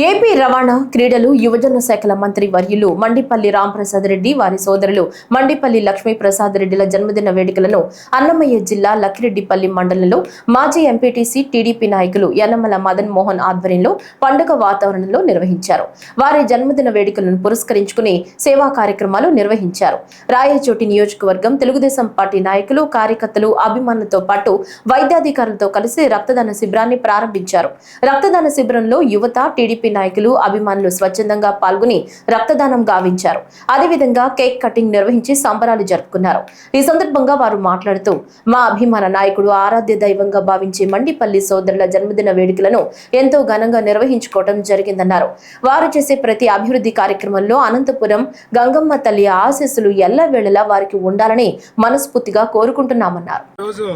AP రవాణా క్రీడలు యువజన శాఖల మంత్రి వర్యులు మండిపల్లి రాంప్రసాద్ రెడ్డి వారి సోదరులు మండిపల్లి లక్ష్మీప్రసాద్ రెడ్డిల జన్మదిన వేడుకలను అన్నమయ్య జిల్లా లక్కిరెడ్డిపల్లి మండలంలో మాజీ ఎంపీటీసీ టీడీపీ నాయకులు యనమల మదన్ మోహన్ ఆధ్వర్యంలో పండుగ వాతావరణంలో నిర్వహించారు. వారి జన్మదిన వేడుకలను పురస్కరించుకుని సేవా కార్యక్రమాలు నిర్వహించారు. రాయచోటి నియోజకవర్గం తెలుగుదేశం పార్టీ నాయకులు కార్యకర్తలు అభిమానులతో పాటు వైద్యాధికారులతో కలిసి రక్తదాన శిబిరాన్ని ప్రారంభించారు. రక్తదాన శిబిరంలో యువత టీడీపీ నాయకులు అభిమానులు స్వచ్ఛందంగా పాల్గొని రక్తదానం గావించారు. అదేవిధంగా కేక్ కటింగ్ నిర్వహించి సంబరాలు జరుపుకున్నారు. ఈ సందర్భంగా వారు మాట్లాడుతూ మా అభిమాన నాయకుడు ఆరాధ్య దైవంగా భావించే మండిపల్లి సోదరుల జన్మదిన వేడుకలను ఎంతో ఘనంగా నిర్వహించుకోవడం జరిగిందన్నారు. వారు చేసే ప్రతి అభివృద్ధి కార్యక్రమంలో అనంతపురం గంగమ్మ తల్లి ఆశీస్సులు ఎల్లవేళలా వారికి ఉండాలని మనస్ఫూర్తిగా కోరుకుంటున్నామన్నారు. ఈరోజు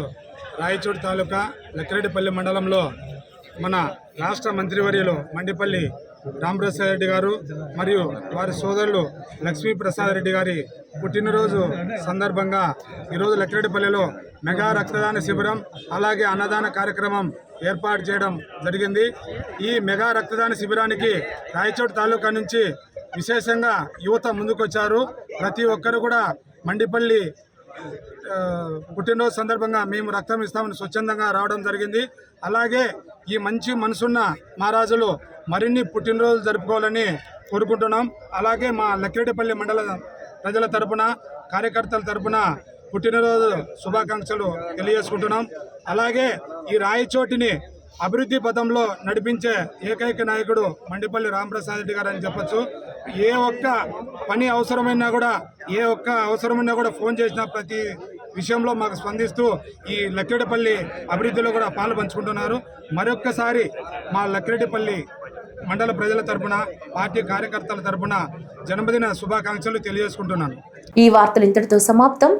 తాలూకా లక్కిరెడ్డిపల్లి మండలంలో మన రాష్ట్ర మంత్రివర్యులు మండిపల్లి రామప్రసాద్ రెడ్డి గారు మరియు వారి సోదరులు లక్ష్మీ ప్రసాద్ రెడ్డి గారి పుట్టినరోజు సందర్భంగా ఈరోజు లక్కిరెడ్డిపల్లిలో మెగా రక్తదాన శిబిరం అలాగే అన్నదాన కార్యక్రమం ఏర్పాటు చేయడం జరిగింది. ఈ మెగా రక్తదాన శిబిరానికి రాయచోట్ తాలూకా నుంచి విశేషంగా యువత ముందుకొచ్చారు. ప్రతి ఒక్కరు కూడా మండిపల్లి పుట్టినరోజు సందర్భంగా మేము రక్తం ఇస్తామని స్వచ్ఛందంగా రావడం జరిగింది. అలాగే ఈ మంచి మనసున్న మహారాజులు మరిన్ని పుట్టినరోజులు జరుపుకోవాలని కోరుకుంటున్నాం. అలాగే మా లక్కిరెడ్డిపల్లి మండల ప్రజల తరపున కార్యకర్తల తరపున పుట్టినరోజు శుభాకాంక్షలు తెలియజేసుకుంటున్నాం. అలాగే ఈ రాయచోటిని అభివృద్ధి పథంలో నడిపించే ఏకైక నాయకుడు మండిపల్లి రామప్రసాద్ రెడ్డి గారు అని చెప్పొచ్చు. ఏ ఒక్క పని అవసరమైనా కూడా ఏ ఒక్క అవసరమైనా కూడా ఫోన్ చేసిన ప్రతి విషయంలో మాకు స్పందిస్తూ ఈ లక్కిరెడ్డిపల్లి అభివృద్ధిలో కూడా పాలు పంచుకుంటున్నారు. మరొక్కసారి మా లక్కిరెడ్డిపల్లి మండల ప్రజల తరపున పార్టీ కార్యకర్తల తరపున జన్మదిన శుభాకాంక్షలు తెలియజేసుకుంటున్నాను. ఈ వార్తలు ఇంతటితో సమాప్తం.